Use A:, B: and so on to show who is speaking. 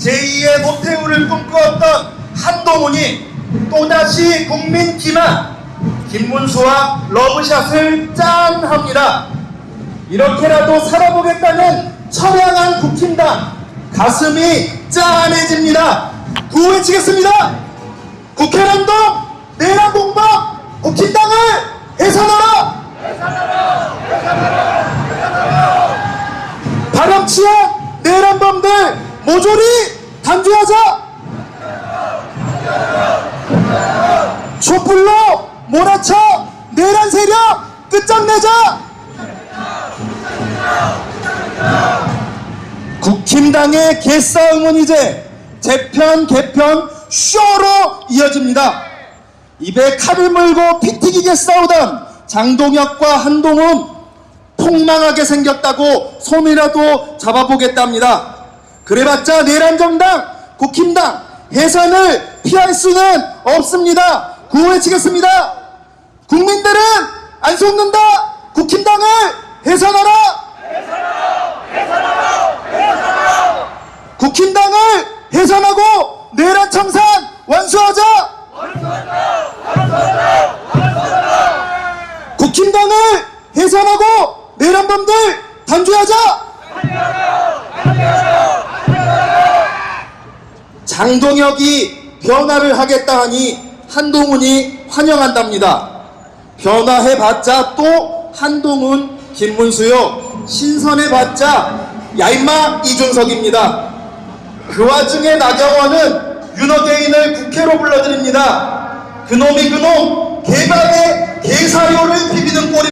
A: 제2의 노태우를 꿈꾸었던 한동훈이 또다시 국민 기만 김문수와 러브샷을 짠 합니다. 이렇게라도 살아보겠다는 처량한 국힘당 가슴이 짠해집니다. 구호외치겠습니다. 국회란동 내란공방 국힘당을 해산하라! 바람치한 내란범들 모조리 단죄하자! 촛불로 몰아쳐 내란 세력 끝장내자! 국힘당의 개싸움은 이제 재편 개편 쇼로 이어집니다. 입에 칼을 물고 피 튀기게 싸우던 장동혁과 한동훈 폭망하게 생겼다고 손이라도 잡아보겠답니다. 그래봤자 내란정당, 국힘당 해산을 피할 수는 없습니다. 구호외치겠습니다. 국민들은 안 속는다. 국힘당을 해산하라. 국힘당을 해산하고 내란 청산 완수하자. 국힘당을 해산하고 내란범들 단죄하자. 장동혁이 변화를 하겠다 하니 한동훈이 환영한답니다. 변화해봤자 또 한동훈, 김문수요. 신선해봤자 야인마 이준석입니다. 그 와중에 나경원은 윤호개인을 국회로 불러드립니다. 그놈이 그놈 개박의 개사료를 비비는 꼴이